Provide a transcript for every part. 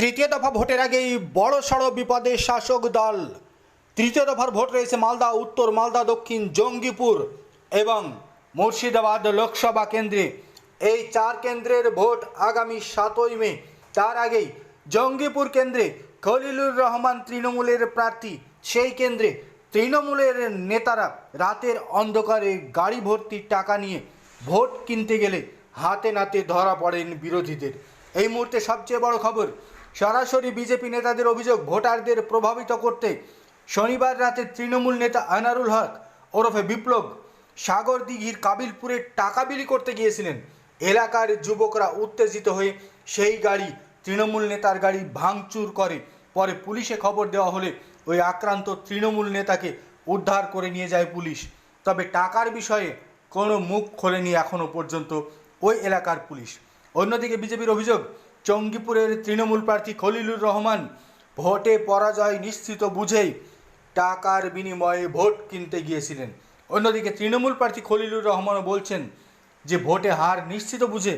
তৃতীয় দফা ভোটের আগেই বড় সড় বিপদে শাসক দল। তৃতীয় দফার ভোট রয়েছে মালদা, উত্তর মালদা, দক্ষিণ জঙ্গিপুর এবং মুর্শিদাবাদ লোকসভা কেন্দ্রে। এই চার কেন্দ্রের ভোট আগামী সাতই মে, তার আগেই জঙ্গিপুর কেন্দ্রে খলিলুর রহমান তৃণমূলের প্রার্থী, সেই কেন্দ্রে তৃণমূলের নেতারা রাতের অন্ধকারে গাড়ি ভর্তি টাকা নিয়ে ভোট কিনতে গেলে হাতে নাতে ধরা পড়েন বিরোধীদের। এই মুহূর্তে সবচেয়ে বড় খবর, সরাসরি বিজেপি নেতাদের অভিযোগ ভোটারদের প্রভাবিত করতে শনিবার রাতে তৃণমূল নেতা আনারুল হক ওরফে বিপ্লব সাগর দিঘির কাবিলপুরে টাকা বিলি করতে গিয়েছিলেন। এলাকার যুবকরা উত্তেজিত হয়ে সেই গাড়ি তৃণমূল নেতার গাড়ি ভাঙচুর করে। পরে পুলিশে খবর দেওয়া হলে ওই আক্রান্ত তৃণমূল নেতাকে উদ্ধার করে নিয়ে যায় পুলিশ। তবে টাকার বিষয়ে কোনো মুখ খোলেনি এখনও পর্যন্ত ওই এলাকার পুলিশ। অন্যদিকে বিজেপির অভিযোগ, চঙ্গিপুরের তৃণমূল প্রার্থী খলিলুর রহমান ভোটে পরাজয় নিশ্চিত বুঝেই টাকার বিনিময়ে ভোট কিনতে গিয়েছিলেন। অন্যদিকে তৃণমূল প্রার্থী খলিলুর রহমানও বলছেন যে ভোটে হার নিশ্চিত বুঝে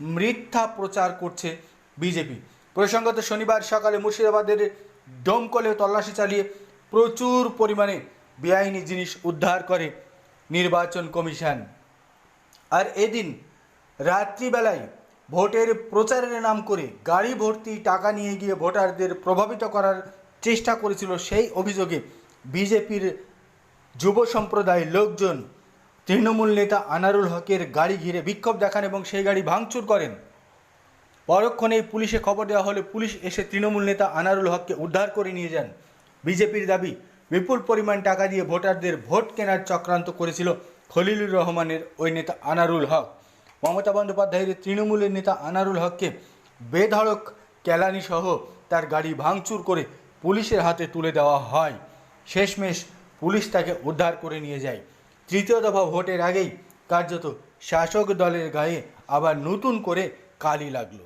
মিথ্যা প্রচার করছে বিজেপি। প্রসঙ্গত শনিবার সকালে মুর্শিদাবাদের ডোমকলে তল্লাশি চালিয়ে প্রচুর পরিমাণে বেআইনি জিনিস উদ্ধার করে নির্বাচন কমিশন। আর এদিন রাত্রিবেলায় ভোটের প্রচারের নাম করে গাড়ি ভর্তি টাকা নিয়ে গিয়ে ভোটারদের প্রভাবিত করার চেষ্টা করেছিল সেই অভিযোগে বিজেপির যুব সম্প্রদায়ের লোকজন। তৃণমূল নেতা আনারুল হকের গাড়ি ঘিরে বিক্ষোভ দেখান এবং সেই গাড়ি ভাঙচুর করেন। পরক্ষণে পুলিশে খবর দেওয়া হলে পুলিশ এসে তৃণমূল নেতা আনারুল হককে উদ্ধার করে নিয়ে যান। বিজেপির দাবি, বিপুল পরিমাণ টাকা দিয়ে ভোটারদের ভোট কেনার চক্রান্ত করেছিল খলিলুর রহমানের ওই নেতা আনারুল হক। মমতা বন্দ্যোপাধ্যায়ের তৃণমূলের নেতা আনারুল হককে বেধড়ক ক্যালানি সহ তার গাড়ি ভাঙচুর করে পুলিশের হাতে তুলে দেওয়া হয়। শেষমেশ পুলিশ তাকে উদ্ধার করে নিয়ে যায়। তৃতীয় দফা ভোটের আগেই কার্যত শাসক দলের গায়ে আবার নতুন করে কালি লাগল।